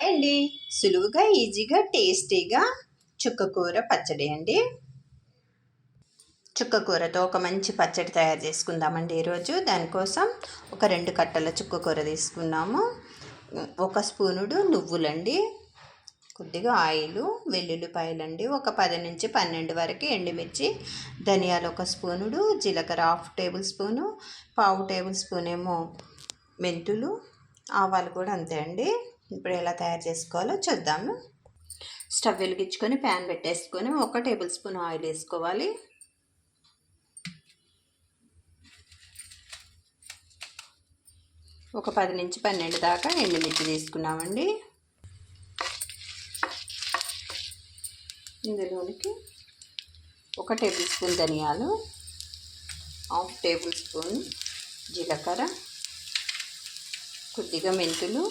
అండి సులువుగా ఈజీగా టేస్టీగా చుక్కకూర పచ్చడి అండి. చుక్కకూరతో ఒక మంచి పచ్చడి తయారు చేసుకుందామండి ఈరోజు. దానికోసం ఒక రెండు కట్టల చుక్కకూర తీసుకున్నాము. ఒక స్పూనుడు నువ్వులండి కొద్దిగా ఆయిల్ వెల్లుల్లిపాయలండి ఒక పది నుంచి పన్నెండు వరకు ఎండుమిర్చి ధనియాలు ఒక స్పూనుడు జీలకర్ర హాఫ్ టేబుల్ స్పూను పావు టేబుల్ స్పూన్ ఏమో మెంతులు ఆవాలు కూడా అంతే అండి. ఇప్పుడు ఎలా తయారు చేసుకోవాలో చూద్దాము స్టవ్ వెలిగించుకొని ప్యాన్ పెట్టేసుకొని ఒక టేబుల్ స్పూన్ ఆయిల్ వేసుకోవాలి. ఒక పది నుంచి పన్నెండు దాకా ఎండుమిర్చి తీసుకున్నామండి. ఇందులోనికి ఒక టేబుల్ స్పూన్ ధనియాలు హాఫ్ టేబుల్ స్పూన్ జీలకర్ర కొద్దిగా మెంతులు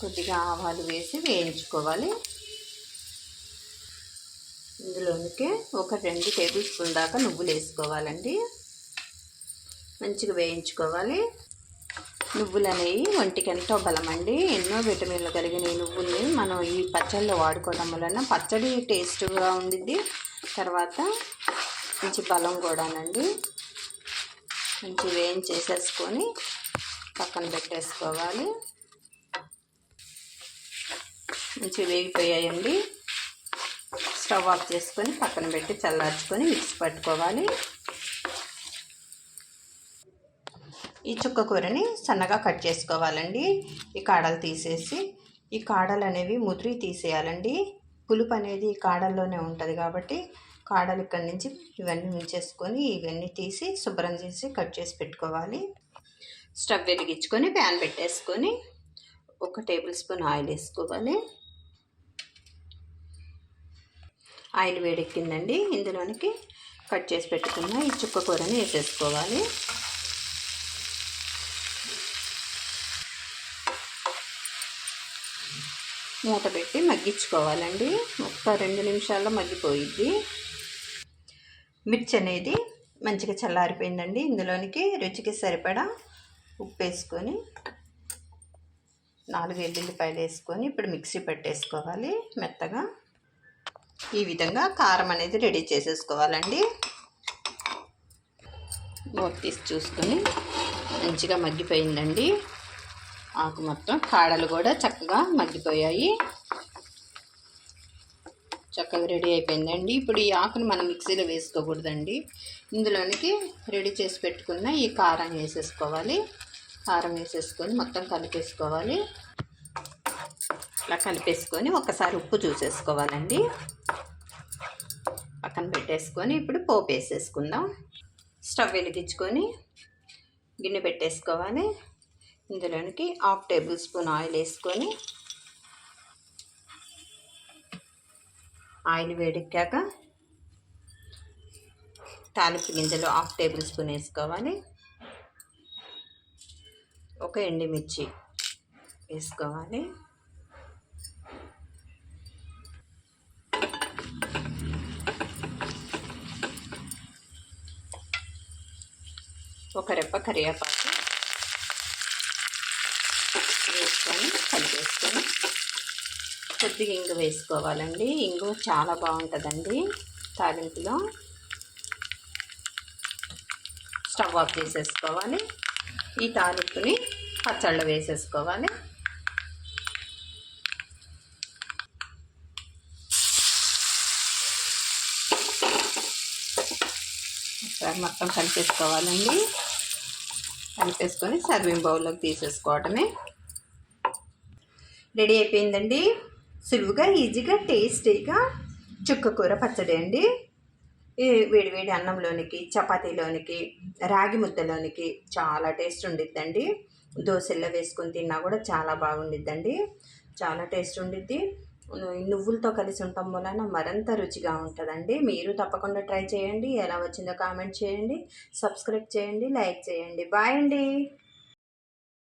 కొద్దిగా ఆవాలు వేసి వేయించుకోవాలి. ఇందులోనికి ఒక రెండు టేబుల్ స్పూన్ దాకా నువ్వులు వేసుకోవాలండి. మంచిగా వేయించుకోవాలి. నువ్వులు అనేవి ఒంటికి ఎంతో బలం అండి ఎన్నో విటమిన్లు కలిగిన ఈ నువ్వుల్ని మనం ఈ పచ్చళ్ళలో వాడుకోవడం వలన పచ్చడి టేస్ట్గా ఉండిద్ది. తర్వాత మంచి బలం కూడానండి. మంచి వేయించేసేసుకొని పక్కన పెట్టేసుకోవాలి. మంచిగా వేగిపోయాయండి. స్టవ్ ఆఫ్ చేసుకొని పక్కన పెట్టి చల్లార్చుకొని మిక్స్ పట్టుకోవాలి. ఈ చుక్క కూరని సన్నగా కట్ చేసుకోవాలండి. ఈ కాడలు తీసేసి ఈ కాడలు అనేవి ముదిరి తీసేయాలండి. పులుపు అనేది ఈ కాడల్లోనే ఉంటుంది కాబట్టి కాడలు ఇక్కడి నుంచి ఇవన్నీ ఉంచేసుకొని ఇవన్నీ తీసి శుభ్రం చేసి కట్ చేసి పెట్టుకోవాలి. స్టవ్ వెలిగించుకొని ప్యాన్ పెట్టేసుకొని ఒక టేబుల్ స్పూన్ ఆయిల్ వేసుకోవాలి. ఆయిల్ వేడెక్కిందండి. ఇందులోనికి కట్ చేసి పెట్టుకున్న ఈ చుక్క కూరని వేసేసుకోవాలి. మూత పెట్టి మగ్గించుకోవాలండి. ఒక్క రెండు నిమిషాల్లో మగ్గిపోయిద్ది. మిర్చి అనేది మంచిగా చల్లారిపోయిందండి. ఇందులోనికి రుచికి సరిపడా ఉప్పు వేసుకొని నాలుగు ఎల్లుల్లిపాయలు వేసుకొని ఇప్పుడు మిక్సీ పెట్టేసుకోవాలి. మెత్తగా ఈ విధంగా కారం అనేది రెడీ చేసేసుకోవాలండి. మూత తీసి చూసుకొని మంచిగా మగ్గిపోయిందండి. ఆకు మొత్తం కాడలు కూడా చక్కగా మగ్గిపోయాయి. చక్కగా రెడీ అయిపోయిందండి. ఇప్పుడు ఈ ఆకును మనం మిక్సీలో వేసుకోకూడదండి. ఇందులోనికి రెడీ చేసి పెట్టుకున్న ఈ కారం వేసేసుకోవాలి. కారం వేసేసుకొని మొత్తం కలిపేసుకోవాలి. అలా కలిపేసుకొని ఒకసారి ఉప్పు చూసేసుకోవాలండి. పక్కన పెట్టేసుకొని ఇప్పుడు పోపు వేసేసుకుందాం. స్టవ్ వెలిగించుకొని గిన్నె పెట్టేసుకోవాలి. ఇందులోనికి హాఫ్ టేబుల్ స్పూన్ ఆయిల్ వేసుకొని ఆయిల్ వేడెక్కాక తాలింపు గింజలు హాఫ్ టేబుల్ స్పూన్ వేసుకోవాలి. ఒక ఎండుమిర్చి వేసుకోవాలి. ఒక రెప్ప కరివేపాకు వేసుకొని కలిపేసుకొని కొద్దిగా ఇంగు వేసుకోవాలండి. ఇంగు చాలా బాగుంటుందండి తాలింపులో. స్టవ్ ఆఫ్ చేసేసుకోవాలి. ఈ తాలింపుని పచ్చళ్ళు వేసేసుకోవాలి. ఒకసారి మొత్తం కలిపేసుకోవాలండి. కలిపేసుకొని సర్వింగ్ బౌల్లోకి తీసేసుకోవటమే. రెడీ అయిపోయిందండి. సులువుగా ఈజీగా టేస్టీగా చుక్కకూర పచ్చడి అండి. వేడివేడి అన్నంలోనికి చపాతీలోనికి రాగి ముద్దలోనికి చాలా టేస్ట్ ఉండిద్దండి. దోశల్లో వేసుకొని తిన్నా కూడా చాలా బాగుండిద్దండి. చాలా టేస్ట్ ఉండిద్ది. నువ్వులతో కలిసి ఉండటం వలన మరింత రుచిగా ఉంటుందండి. మీరు తప్పకుండా ట్రై చేయండి. ఎలా వచ్చిందో కామెంట్ చేయండి. సబ్స్క్రైబ్ చేయండి. లైక్ చేయండి. బాయ్ అండి.